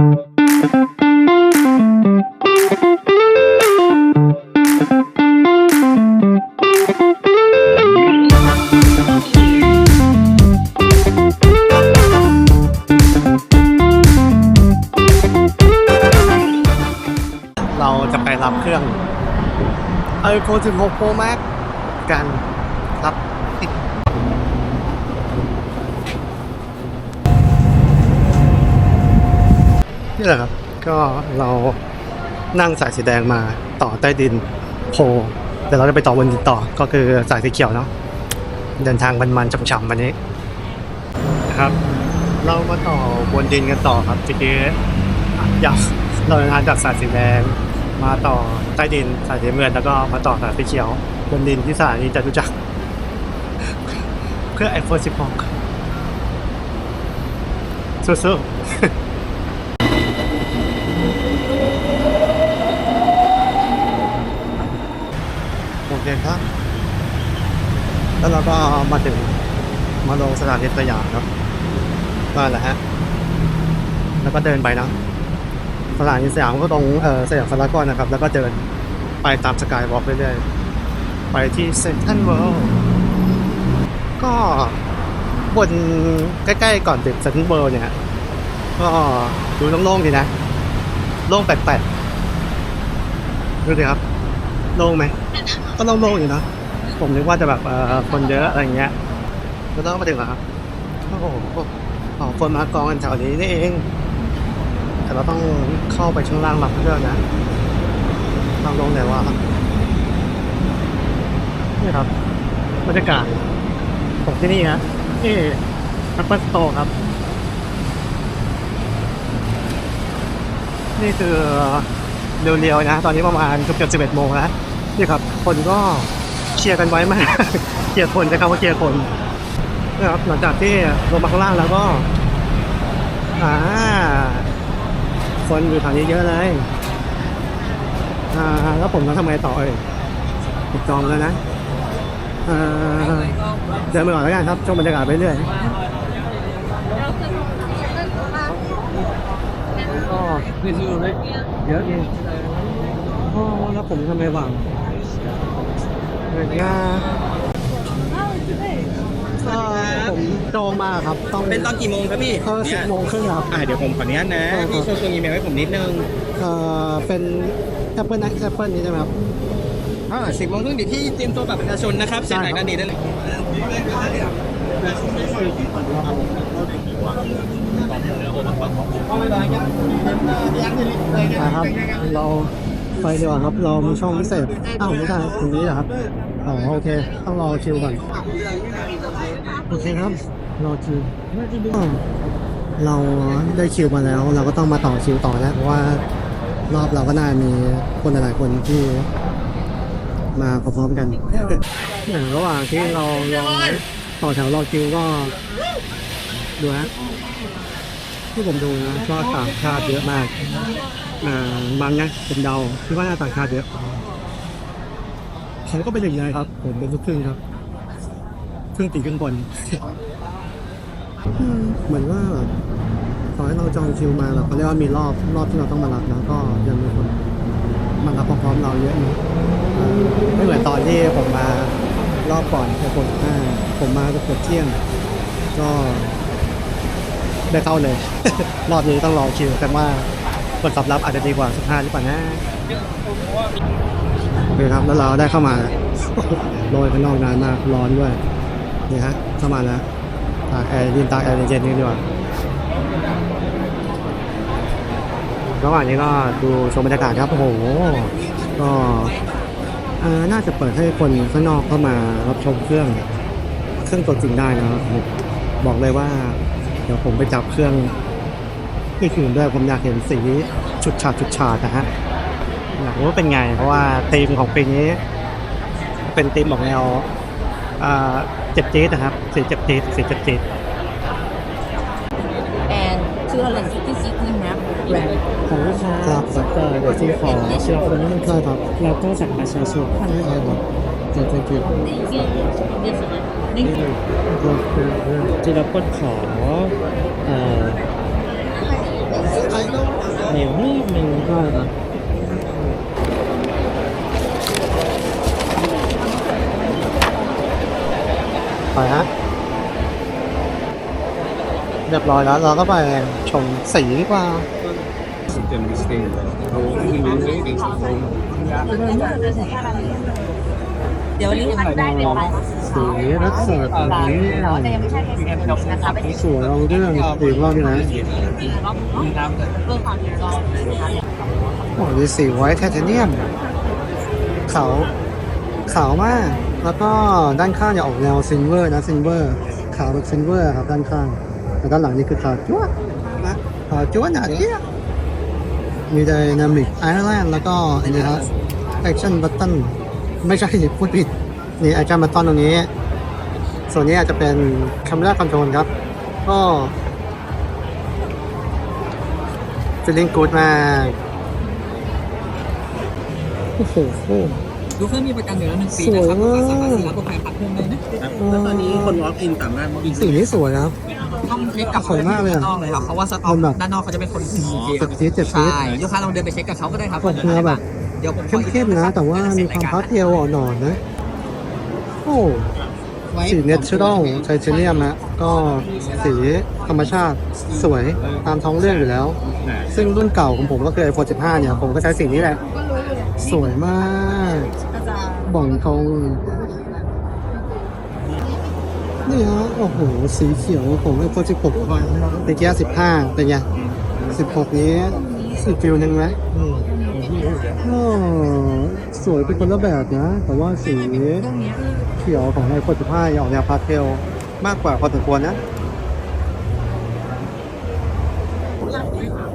เราจะไปรับเครื่อง iPhone 16 Pro Max กัน นี่แหละครับ ก็เรานั่งสายสีแดงมาต่อใต้ดินโพลเดี๋ยวเราจะไปต่อบนดินต่อก็คือสายสีเขียวเนาะเดินทางมันๆช่ำๆวันนี้นะครับ เรามาต่อบนดินกันต่อครับทีนี้อยากเราเดินทางจากสายสีแดงมาต่อใต้ดินสายสีน้ำเงินแล้วก็มาต่อสายสีเขียว บนดินที่สถานีจตุจักรเพื่อ iPhone 16สู้ๆ โอเครับ แล้วเราก็มาถึงมาลงสถานีสยามครับก็แหละฮะ แล้วก็เดินไปนะสถานีสยามก็ตรงเออสยามพารากอนนะครับ แล้วก็เดินไปตามสกายวอล์กเรื่อยๆ ไปที่เซ็นทรัลเวิลด์ก็บนใกล้ๆก่อนถึงเซ็นทรัลเวิลด์เนี่ย ก็ดูโล่งๆดีนะ โล่งแปลกๆดูดิครับ โล่งไหมก็โล่งๆอยู่นะผมนึกว่าจะแบบคนเยอะอะไรอย่างเงี้ยแล้วต้องมาถึงเหรอครับโอ้โหอ๋อคนมากองกันแถวนี้นี่เอง แต่เราต้องเข้าไปข้างล่างรับเครื่องนะลองลงไหนว่าครับนี่ครับบรรยากาศของที่นี่ฮะนี่แอปเปิลสโตร์ครับ นี่คือ เร็วๆนะ ตอนนี้ประมาณเกือบๆ11โมงแล้วนี่ครับ คนก็เชียร์กันไว้มากเชียร์คนนะครับว่าเชียร์คนนะครับหลังจากที่ลงมาข้างล่างแล้วก็อ่าคนอยู่แถวนี้เยอะเลยอ่าแล้วผมต้องทำไงต่อเอ่ยติดจองแล้วนะอ่าเดินไปก่อนแล้วกันครับชมบรรยากาศไปเรื่อยก็เยอะดี โอ้แล้วผมทำไมหวังเกิดงาเอ่อผมจองมาครับ ต้องเป็นตอนกี่โมงครับพี่เออสิบโมงครึ่งครับ อ่าเดี๋ยวผมขออนุญาตนะเออพี่โชว์ตัวอีเมลให้ผมนิดนึง เอ่อเป็นแอปเปิลนะแอปเปิลนี้ใช่ไหมครับอ่าสิบโมงครึ่งเดี๋ยวพี่เตรียมตัวบัตรประชาชนนะครับเซ็นได้หครับนังกันดีได้เลยนะครับเรา ไปดีกว่าครับรามีช่องพิเศษอ้าวไม่ใช่ตรงนี้เหรอครับอ๋อโอเคต้องรอคิวก่อนโอเคครับรอคิวเราได้คิวมาแล้ว เราก็ต้องมาต่อคิวต่อแล้วเพราะว่ารอบเราก็น่ามีคนหลายๆคนที่มาพร้อมๆกันอย่างระหว่างที่เรารอต่อแถวรอคิวก็ดูนะที่ผมดูนะก็ต่างชาติเยอะมาก บางนะผมเดาคิดว่าน่าต่างชาติเยอะผมก็เป็นอย่างนี้ครับ ผมเป็นลูกครึ่งครับครึ่งตีครึ่งบนอืมเหมือนว่าต่อให้เราจองคิวมาแบบเขาเรียกว่ามีรอบรอบที่เราต้องมารับแล้วก็ยังมีคนมารับพร้อมๆเราเยอะอยู่ไม่เหมือนตอนที่ผมมารอบก่อนไอโฟนห้าผมมาเกือบเที่ยง ก็ได้เข้าเลย รอบนี้ต้องรอคิวแต่ว่า ผลตอบรับอาจจะดีกว่าสุดท้ายหรือเปล่านะโอเครับแล้วเราได้เข้ามาโรยข้างนอกนานมากร้อนด้วยนี่ฮะเข้ามาแล้วตากแอร์ยืนตากแอร์เย็นๆนี่ดีกว่าระหว่างนี้ก็ดูชมบรรยากาศครับโอ้โหก็น่าจะเปิดให้คนข้างนอกเข้ามารับชมเครื่อง เครื่องตัวจริงได้นะครับบอกเลยว่า เดี๋ยวผมไปจับเครื่อง ที่คืนด้วยผมอยากเห็นสีชุดฉาดชุดฉาดนะฮะอยากรู้ว่าเป็นไง เพราะว่าธีมของปีนี้ เป็นธีมออกแนวอ่าเจ็บจี๊ดนะครับ สีเจ็บจี๊ดสีเจ็บจี๊ด and 250 map rent ของลูกค้าครับเอ่อเดี๋ยวที่ขอเชื่อคนนิดนึงใช่ครับแล้วก็จากประชาชนใช่ครับเจ็บจี๊ด Thank you. จีรพจน์ขอเอ่อ ไปฮะเรียบร้อยแล้วเราก็ไปชมสีดีกว่า เดี๋ยวลิงก์ได้เป็นไปสีรักษาแบบนี้แต่ว่าจะยังไม่ใช่แค่สีนะคะเป็นสวยเราเรื่องสีรอบนี้นะเรื่องความถูกต้องนะคะโอ้ยสีไว้ไทเทเนียมขาวขาวมาก แล้วก็ด้านข้างจะออกแนวซิลเวอร์นะซิลเวอร์ขาวแบบซิลเวอร์ครับด้านข้างแต่ด้านหลังนี่คือขาวจ้วะนะขาวจ้วะหนาเจี๊ยบมีไดนามิกไอแลนด์แล้วก็อันนี้ครับแอคชั่นบัตตัน ไม่ใช่พูดผิดนี่แอคชั่นบัตตันตรงนี้ ส่วนนี้อาจจะเป็นค a ม e r a คอนโทรลครับ ก็ feeling good มากโอ้โหดูเครื่องมีประกันอยู่แล้วหนึ่งปีนะครับสวยมากสามารถซื้อรับตัวแทนพักเพิ่มได้นะแล้วตอนนี้คน walk in สามารถ walk in สีนี้สวยนะครับต้องเช็คกับสวยมากเลยอะด้านนอกเลยครับเพราะว่าสต็อกมันแบบด้านนอกเขาจะเป็นคนคุมเจ็บจี๊ดเจ็บจี๊ใช่ดลูกค้าลองเดินไปเช็คกับเขาก็ได้ครับเนื้อแบบ เดี๋ยวผมขอเข้มๆนะ แต่ว่ามีความพาสเทลอ่อนๆนะ โอ้สีเนเชอรัลไทเทเนียมนะก็สีธรรมชาติสวยตามท้องเรื่องอยู่แล้ว ซึ่งรุ่นเก่าของผมก็คือ iPhone 15 เนี่ย ผมก็ใช้สีนี้แหละ สวยมากบ่องทองนี่ฮะโอ้โห สีเขียวของ iPhone 16เมื่อกี้15 เป็นไง 16 นี้สีฟิลหนึ่งไหม สวยเป็นคนละแบบนะ แต่ว่าสีเขียวของ iPhone 15ออกแนวพาสเทลมากกว่าพอสมควรนะ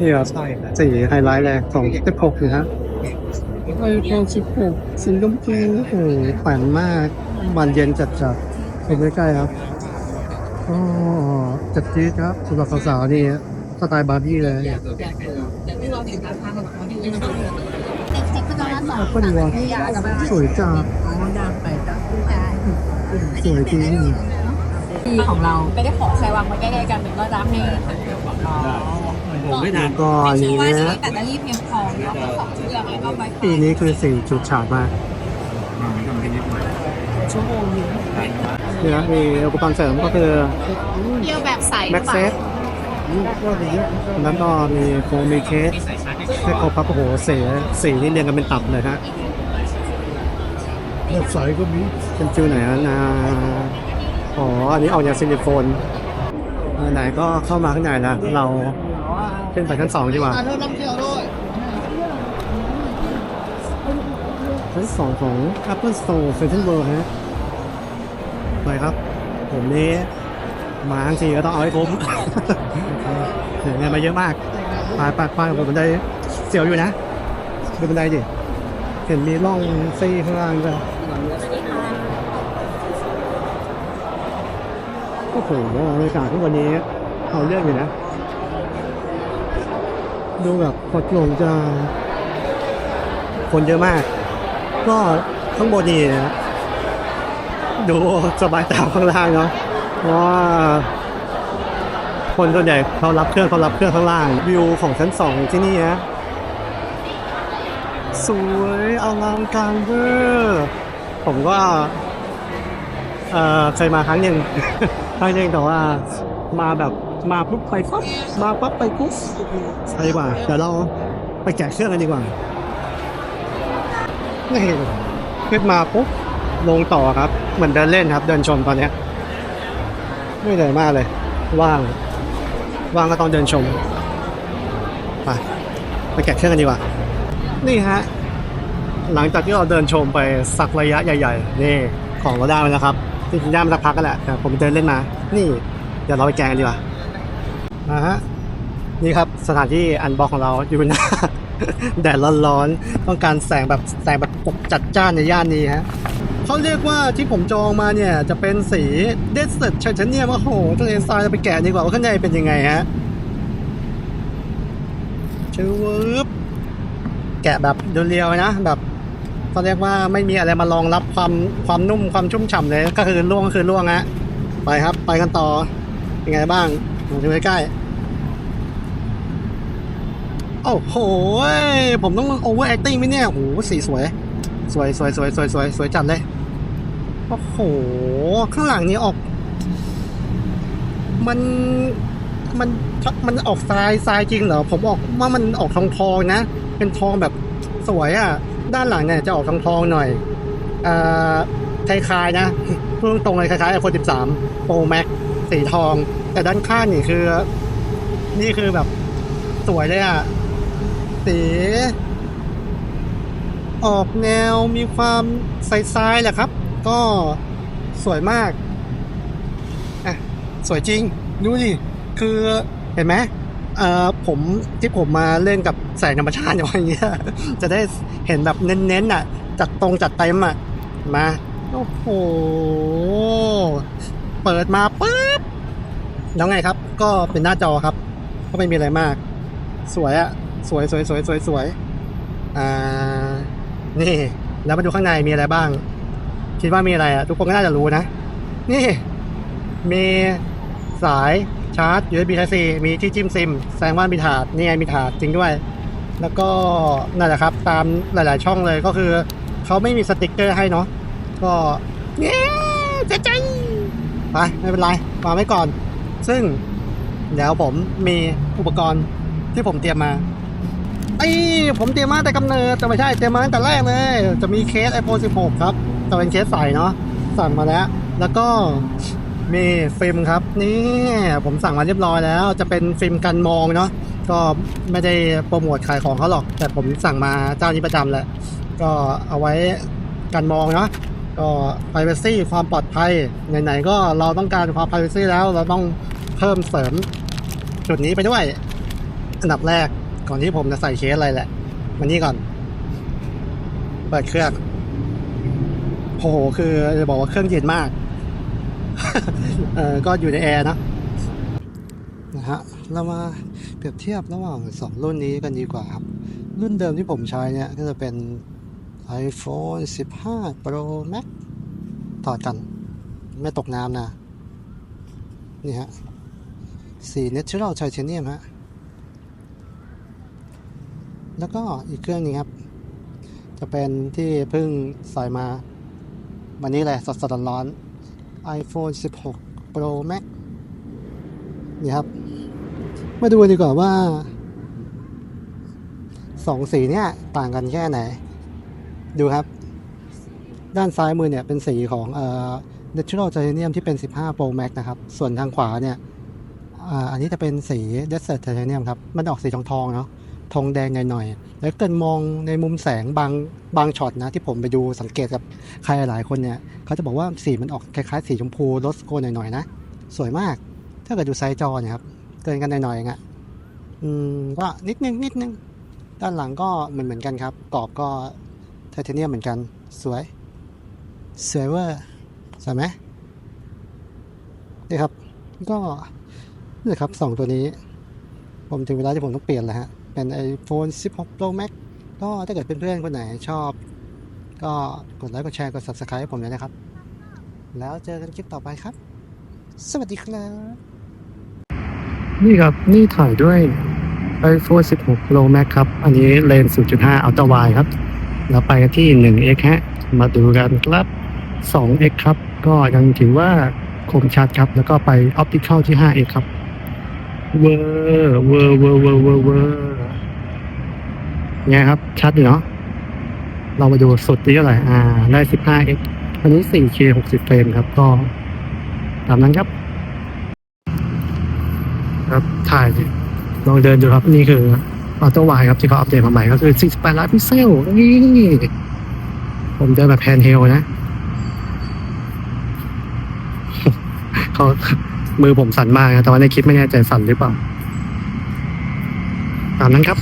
นี่ครับสีไฮไลท์เลยของ16นะฮะไอโฟน16สีชมพูโอ้โหแขวนมากมันเย็นจัดจัดๆไปใกล้ๆครับอ๋อจัดจี๊ดครับสำหรับสาวๆนี่สไตล์บาร์บี้เลย แล้วก็ดีว่ะสวยจังสวยจริงที่ของเราไม่ได้ขอใครวางไว้ใกล้ๆกันมันก็จะให้ผมไม่นานก็อันชื่อนี้ว่าใช้นะแตเตอรี่เพียงพอแล้วก็ของทุกอย่างแล้วก็ไว้ปีนี้คือสีจุดฉาดมากชั่วโมงนึงเนี่นะมีอุปกรณ์เสริมก็คือเที่ยวแบบใสแม็กเซฟ แล้วก็มีโฟมมีเคสให้ครบครับโอ้โหสีสีนี่เรียงกันเป็นตับเลยฮะแบบใสก็มีเป็นฟิวไหนอะนะอ๋อ อันนี้ออกจากซิลิโคนอ่าไหนก็เข้ามาข้างในนะเราขึ้นไปชั้นสองดีกว่าชั้นสองของ Apple Store Central World ฮะไปครับ ผมนี้ มาทั้งทีก็ต้องเอาให้คุ้มเสียเงินมาเยอะมากปลายปลายปลายของบันไดเสียวอยู่นะดูบันไดดิเห็นมีร่องซี่ข้างล่างด้วยโอ้โหบรรยากาศทุกวันนี้เอาเรื่องอยู่นะ ดูแบบปลดโปร่งจะ คนเยอะมาก ก็ข้างบนนี่นะดูสบายตาข้างล่างเนาะ ว่าคนส่วนใหญ่เขารับเครื่องเขารับเครื่องข้างล่าง วิวของชั้นสองที่นี่นะสวยอลังการเวอร์ผมก็เออเคยมาครั้งหนึ่งครั้งหนึ่งแต่ว่ามาแบบมาปุ๊บไปปั๊บมาปั๊บไปปุ๊บไปดีกว่าเดี๋ยวเราไปแกะเครื่องกันดีกว่านี่ขึ้นมาปุ๊บลงต่อครับ เหมือนเดินเล่นครับ เดินชมตอนเนี้ย ไม่เหนื่อยมากเลย ว่าง ว่างก็ต้องเดินชม ไปไปแกะเครื่องกันดีกว่า นี่ฮะ หลังจากที่เราเดินชมไปสักระยะใหญ่ ๆ นี่ของเราได้แล้วครับจริงๆได้มาสักพักกันแหละแต่ผมเดินเล่นมา นี่เดี๋ยวเราไปแกะกันดีกว่านะฮะนี่ครับสถานที่อันบ็อกของเราอยู่หน้าแดดร้อนๆต้องการแสงแบบแสงแบบจัดจ้านในย่านนี้ฮะ เขาเรียกว่าที่ผมจองมาเนี่ย จะเป็นสีเดสเซ t ชันชันเนี่ยโอ้โหทะเลทรายจะไปแกะดีกว่าว่าข้างในเป็นยังไงฮะชื่อวบแกะแบบเรียวๆนะ แบบเขาเรียกว่าไม่มีอะไรมารองรับความความนุ่มความชุ่มฉ่ำเลย ก็คือล่วงก็คือล่วงฮะไปครับ ไปกันต่อเป็นไงบ้างมาดูใกล้ๆโอ้โหผมต้องโอเวอร์แอคติ้งไหมเนี่ยโอ้โหสีสวย สวยสวยสวยสวยสวยสวยจัดเลย โอ้โห ข้างหลังนี้ออก มัน มัน มันออกทรายทรายจริงเหรอ ผมออกว่ามันออกทองทองนะ เป็นทองแบบสวยอะ่ะ ด้านหลังเนี่ยจะออกทองทองหน่อยอ่าคล้ายๆนะพูดตรงเลยคล้ายๆ iPhone 13 Pro Max สีทอง แต่ด้านข้างนี่คือ นี่คือแบบสวยเลยอะ่ะ สี ออกแนวมีความใสๆแหละครับ ก็สวยมากอะสวยจริง ดูดิ คือเห็นไหมเอ่อผมที่ผมมาเล่นกับแสงธรรมชาติอย่างเงี้ยจะได้เห็นแบบเน้นๆอะ จัดตรงจัดเต็มอะมาโอ้โห เปิดมาปุ๊บ แล้วไงครับ ก็เป็นหน้าจอครับ ก็ไม่มีอะไรมาก สวยอะสวยสวยสวยสวยสวย อ่า นี่ แล้วมาดูข้างในมีอะไรบ้าง คิดว่ามีอะไรอะทุกคนก็น่าจะรู้นะ นี่ มีสายชาร์จ USB Type C มีที่จิ้มซิม แสดงว่ามีถาด นี่ไงมีถาดจริงด้วย แล้วก็นั่นแหละครับ ตามหลาย ๆ ช่องเลยก็คือเขาไม่มีสติกเกอร์ให้เนาะก็เย้เจ๊ใจไปไม่เป็นไรวางไว้ก่อน ซึ่งเดี๋ยวผมมีอุปกรณ์ที่ผมเตรียมมาไอ้ผมเตรียมมาแต่กำเนิดแต่ไม่ใช่เตรียมมาตั้งแต่แรกเลย จะมีเคส iPhone 16 ครับ จะเป็นเคสใสเนาะสั่งมาแล้ว แล้วก็มีฟิล์มครับ นี่ผมสั่งมาเรียบร้อยแล้ว จะเป็นฟิล์มกันมองเนาะก็ไม่ได้โปรโมทขายของเขาหรอก แต่ผมสั่งมาเจ้านี้ประจำแหละ ก็เอาไว้กันมองเนาะก็ privacy ความปลอดภัยไหนๆก็เราต้องการความ privacy แล้วเราต้องเพิ่มเสริมจุดนี้ไปด้วย อันดับแรกก่อนที่ผมจะใส่เคสอะไรแหละมานี่ก่อน เปิดเครื่อง โอ้โห คือจะบอกว่าเครื่องเย็นมาก เออก็อยู่ในแอร์นะ นะฮะ เรามาเปรียบเทียบระหว่างสองรุ่นนี้กันดีกว่าครับ รุ่นเดิมที่ผมใช้เนี่ย ก็จะเป็น iPhone 15 Pro Max ถอกัน ไม่ตกน้ำนะ นี่ฮะ สี Natural Titanium ฮะ แล้วก็อีกเครื่องนึงครับ จะเป็นที่เพิ่งใส่มา วันนี้เลยสดสดๆร้อน iPhone 16 Pro Max นี่ครับ มาดูดีกว่าว่าสองสีเนี่ยต่างกันแค่ไหน ดูครับ ด้านซ้ายมือเนี่ยเป็นสีของเอ่อ Natural Titanium ที่เป็น 15 Pro Max นะครับ ส่วนทางขวาเนี่ยอ่าอันนี้จะเป็นสี Desert Titanium ครับ มันออกสีทองทองๆเนาะ ทองแดงหน่อยๆแล้วเกิดมองในมุมแสงบางบางช็อตนะที่ผมไปดูสังเกตกับใครหลายคนเนี่ยเขาจะบอกว่าสีมันออกคล้ายๆสีชมพูโรสโกหน่อยๆนะสวยมาก ถ้าเกิดดูไซส์จอเนี่ยครับเกินกันหน่อยๆเองอะอืมก็นิดนึงนิดนึงด้านหลังก็เหมือนเหมือนกันครับกรอบก็ไทเทเนียมเหมือนกันสวยสวยเวอร์สวยไหมนี่ครับก็นี่ครับสองตัวนี้ ผมถึงเวลาที่ผมต้องเปลี่ยนแล้วฮะ เป็น iPhone 16 Pro Max ก็ถ้าเกิดเพื่อนๆคนไหนชอบ ก็กดไลค์กดแชร์กด Subscribe ให้ผมด้วยนะครับ แล้วเจอกันคลิปต่อไปครับ สวัสดีครับ นี่ครับ นี่ถ่ายด้วย iPhone 16 Pro Max ครับ อันนี้เลนส์0.5 Ultra Wide ครับ เราไปกันที่ 1x ฮะ มาดูกันครับ 2x ครับ ก็ยังถือว่าคมชัดครับ แล้วก็ไป Optical ที่ 5x ครับ เวอร์ เวอร์ เวอร์ เวอร์ เวอร์ ไงครับ ชัดอยู่เนาะเรามาดูสุดที่เท่าไหร่อ่า ได้ 15x อันนี้ 4K 60 เฟรมครับ ก็ตามนั้นครับ ครับ ถ่าย ลองเดินดูครับ นี่คือออโต้ไวครับ ที่เขาอัปเดตมาใหม่ก็คือ 48 ล้านพิกเซลนี่ผมเดินแบบแพนเฮลนะเขามือผมสั่นมากนะแต่ว่าในคลิปไม่แน่ใจสั่นหรือเปล่า ตามนั้นครับ